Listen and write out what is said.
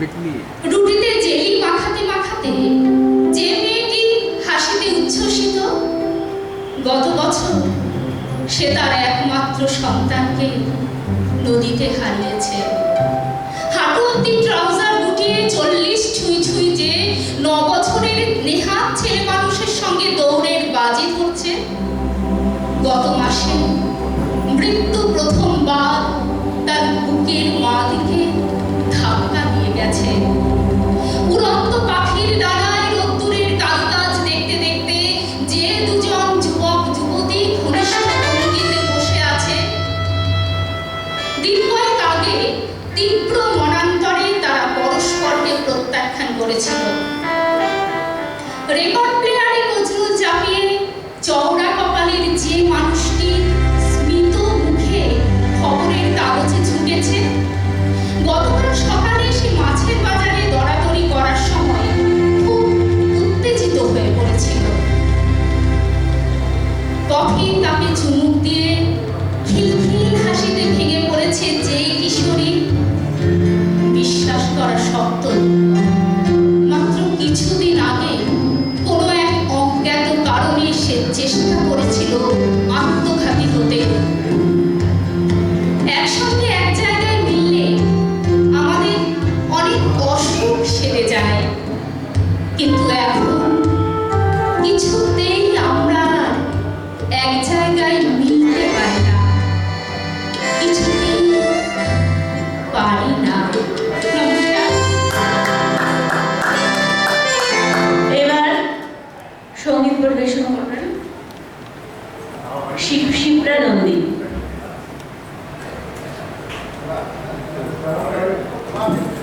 Petley রুটিতে jelly মাখাতে মাখাতে যে মেয়েটি হাসিতে উচ্ছ্বসিত, গত বছর সে তার একমাত্র সন্তানকে নদীতে হারিয়েছে। হাঁটু অব্দি ট্রাউজার গুটিয়ে চল্লিশ ছুঁই ছুঁই যে ন বছরের নেহাত ছেলে মানুষের সঙ্গে দৌড়ের বাজি ধরছে, গত মাসে মৃত্যু প্রথমবার কয়েক আগে তীব্র মনান্তরে তারা পরস্পরকে প্রত্যাখ্যান করেছিল। রেকর্ড প্লেয়ারে নজরুল চাপিয়ে চওড়া শব্দ মাত্র কিছুদিন আগে কোনো এক অজ্ঞাত কারণে সে চেষ্টা করেছিল আত্মঘাতী হতে। একসঙ্গে এক জায়গায় মিললে আমাদের অনেক অসুখ সেরে যায়। কিন্তু এখন কিছুতেই আমরা এক জায়গায় মিলতে পারি না। কিছুতেই সংগীত পরিবেশন করবেন শিপ্রা নন্দী Thank you.